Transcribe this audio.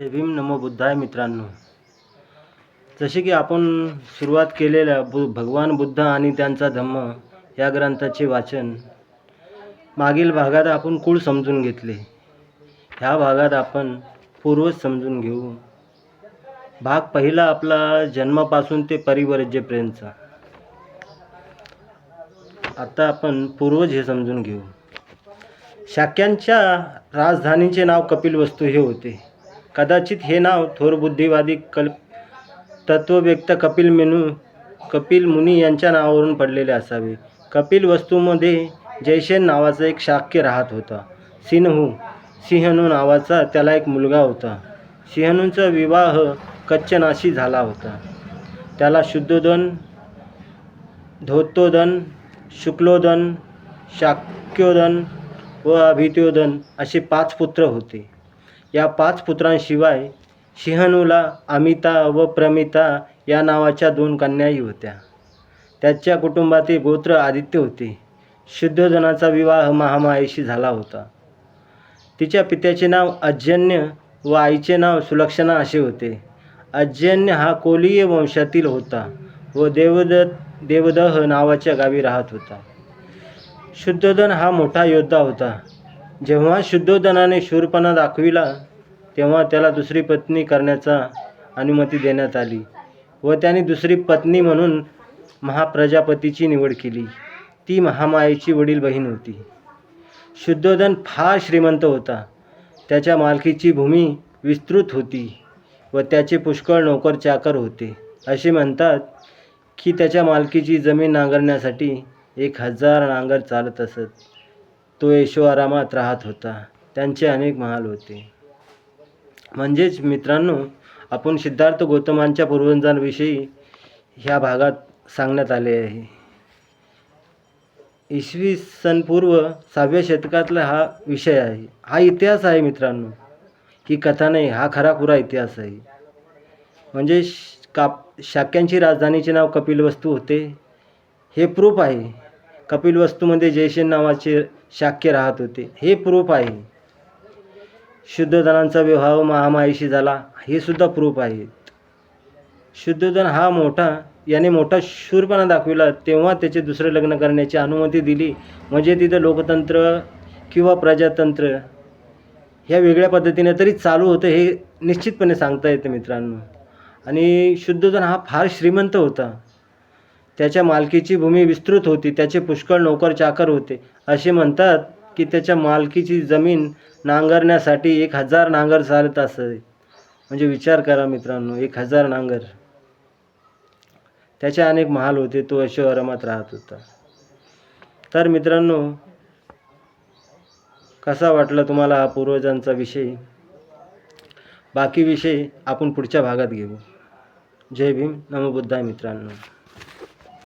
जय भीम नमो बुद्धाय मित्रांनो. जसे की आपण सुरुवात केलेल्या बु भगवान बुद्ध आणि त्यांचा धम्म या ग्रंथाचे वाचन मागील भागात आपण कुळ समजून घेतले. ह्या भागात आपण पूर्वज समजून घेऊ. भाग पहिला आपला जन्मापासून ते परिवर्जेपर्यंतचा आता आपण पूर्वज हे समजून घेऊ. शाक्यांच्या राजधानीचे नाव कपिलवस्तू हे होते. कदाचित हे नाव थोर बुद्धिवादी कल्प तत्वव्यक्त कपिल मेनू कपिल मुनी यांच्या नावावरून पडलेले असावे. कपिल वस्तूमध्ये जयसेन नावाचा एक शाक्य राहत होता. सिन्हू सिंहनू नावाचा त्याला एक मुलगा होता. सिंहनूंचा विवाह कच्चनाशी झाला होता. त्याला शुद्धोदन धोत्तोदन शुक्लोदन शाक्योदन व अभित्योदन असे पाच पुत्र होते. या पाच पुत्रांशिवाय शिहनूला अमिता व प्रमिता या नावाच्या दोन कन्याही होत्या. त्याच्या कुटुंबातील गोत्र आदित्य होते. शुद्धोधनाचा विवाह महामायेशी झाला होता. तिच्या पित्याचे नाव अज्जन्य व आईचे नाव सुलक्षणा असे होते. अज्जन्य हा कोलीय वंशातील होता व देवदत्त देवदह नावाच्या गावी राहत होता. शुद्धोधन हा मोठा योद्धा होता. जेव्हा शुद्धोदनाने शूरपणा दाखविला तेव्हा त्याला दुसरी पत्नी करण्याचा अनुमती देण्यात आली व त्याने दुसरी पत्नी म्हणून महाप्रजापतीची निवड केली. ती महामायेची वडील बहीण होती. शुद्धोदन फार श्रीमंत होता. त्याच्या मालकीची भूमी विस्तृत होती व त्याचे पुष्कळ नोकर चाकर होते. असे म्हणतात की त्याच्या मालकीची जमीन नांगरण्यासाठी एक हजार नांगर चालत असत. तो ऐशोआरामात राहत होता. त्यांचे अनेक महाल होते. म्हणजेच मित्रांनो आपण सिद्धार्थ गौतमांच्या पूर्वजांविषयी ह्या भागात सांगण्यात आले आहे. इसवी सन पूर्व सहाव्या शतकातला हा विषय आहे. हा इतिहास आहे मित्रांनो ही कथा नाही हा खराखुरा इतिहास आहे. म्हणजे श- काप शाक्यांची राजधानीचे नाव कपिलवस्तू होते हे प्रूफ आहे. कपिलवस्तूमध्ये जयसेन नावाचे शाक्य राहत होते. हे प्रूफ आहे. शुद्धोदनांचा विवाह महामाईशी झाला. हे सुद्धा प्रूफ आहेत शुद्धोदन हा मोठा याने मोठा शूरपणा दाखविला. तेव्हा त्याचे दुसरे लग्न करण्याची अनुमती दिली. म्हणजे तिथं लोकतंत्र किंवा प्रजातंत्र ह्या वेगळ्या पद्धतीने तरी चालू होतं हे निश्चितपणे सांगता येतं मित्रांनो. आणि शुद्धोदन हा फार श्रीमंत होता. त्याच्या मालकीची भूमी विस्तृत होती त्याचे पुष्कळ नोकर चाकर होते. असे म्हणतात की त्याच्या मालकीची जमीन नांगरण्यासाठी एक हजार नांगर चालत असे म्हणजे विचार करा मित्रांनो एक हजार नांगर. त्याचे अनेक महाल होते तो ऐशोआरामात राहत होता. तर मित्रांनो कसा वाटला तुम्हाला हा पूर्वजांचा विषय? बाकी विषय आपण पुढच्या भागात घेऊ. जय भीम नमबुद्धाय मित्रांनो.